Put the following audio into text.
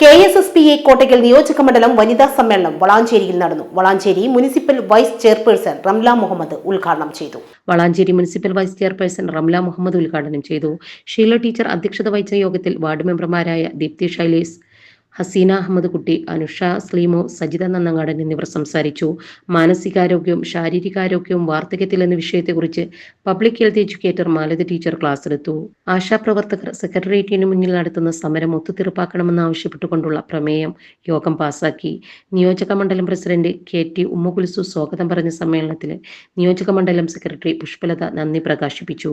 K S S P A Kottakkal നിയോജക മണ്ഡലം വനിതാ സമ്മേളനം വളാഞ്ചേരിയിൽ നടന്നു. Valanchery municipal vice chairperson Ramla Muhammad ഉദ്ഘാടനം ചെയ്തു. Valanchery municipal vice chairperson Ramla Muhammad ഉദ്ഘാടനം ചെയ്തു. ഷീല ടീച്ചർ അധ്യക്ഷത വഹിച്ച യോഗത്തിൽ വാർഡ് മെമ്പർമാരായ ദീപ്തി ഷൈലേസ് ഹസീന അഹമ്മദ് കുട്ടി അനുഷ സ്ലീമോ സജിത നന്നങ്ങാടൻ എന്നിവർ സംസാരിച്ചു. മാനസികാരോഗ്യവും ശാരീരികാരോഗ്യവും വാർദ്ധക്യത്തിൽ എന്ന വിഷയത്തെക്കുറിച്ച് public health educator Malathi teacher class എടുത്തു ആശാപ്രവർത്തകർ സെക്രട്ടേറിയറ്റിന് മുന്നിൽ നടത്തുന്ന സമരം ഒത്തുതീർപ്പാക്കണമെന്ന് ആവശ്യപ്പെട്ടുകൊണ്ടുള്ള പ്രമേയം യോഗം പാസാക്കി. നിയോജക മണ്ഡലം പ്രസിഡന്റ് കെ ടി ഉമ്മുകുലിസു സ്വാഗതം പറഞ്ഞ സമ്മേളനത്തിൽ നിയോജക മണ്ഡലം സെക്രട്ടറി പുഷ്പലത നന്ദി പ്രകാശിപ്പിച്ചു.